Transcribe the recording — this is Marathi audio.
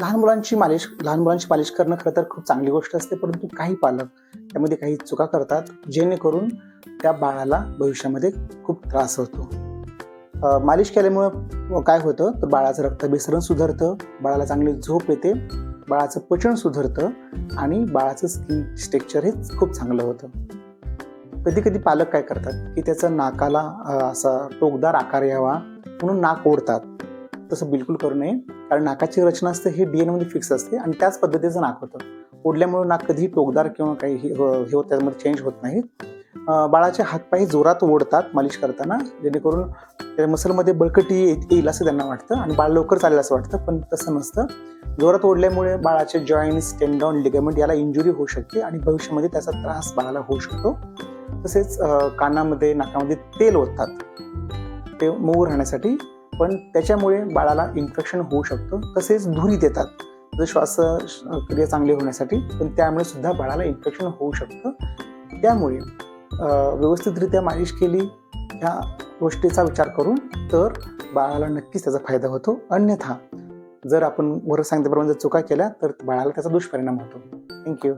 लहान मुलांची मालिश लहान मुलांची मालिश करणं खरं तर खूप चांगली गोष्ट असते परंतु काही पालक त्यामध्ये काही चुका करतात जेणेकरून त्या बाळाला भविष्यामध्ये खूप त्रास होतो. मालिश केल्यामुळं काय होतं तर बाळाचं रक्तभिसरण सुधारतं बाळाला चांगली झोप येते बाळाचं पचन सुधारतं आणि बाळाचं स्किन स्ट्रक्चर हे खूप चांगलं होतं. कधी कधी पालक काय करतात की त्याचा नाकाला असा टोकदार आकार यावा म्हणून नाक ओढतात. तसं बिलकुल करू नये. कारण नाकाची रचना असते हे डी मध्ये फिक्स असते आणि त्याच पद्धतीचं नाक होतं. ओढल्यामुळे नाक कधीही टोकदार किंवा काही हे हो, हे होत त्यामध्ये चेंज होत नाही. बाळाचे हातपाय जोरात ओढतात मालिश करताना जेणेकरून त्या मसलमध्ये बळकटी येईल असं त्यांना वाटतं आणि बाळ लवकर चालेल असं वाटतं पण तसं नसतं. जोरात ओढल्यामुळे बाळाचे जॉईंट्स टेंडॉन लिगमेंट याला इंजुरी होऊ शकते आणि भविष्यामध्ये त्याचा त्रास बाळाला होऊ शकतो. तसेच कानामध्ये नाकामध्ये तेल ओततात. ते मऊ राहण्यासाठी पण त्याच्यामुळे बाळाला इन्फेक्शन होऊ शकतं. तसेच धुरी देतात. जर श्वास क्रिया चांगली होण्यासाठी पण त्यामुळे सुद्धा बाळाला इन्फेक्शन होऊ शकतं. त्यामुळे व्यवस्थितरित्या मालिश केली ह्या गोष्टीचा विचार करून तर बाळाला नक्कीच त्याचा फायदा होतो. अन्यथा जर आपण वर सांगितल्याप्रमाणे जर चुका केल्या तर बाळाला त्याचा दुष्परिणाम होतो. थँक्यू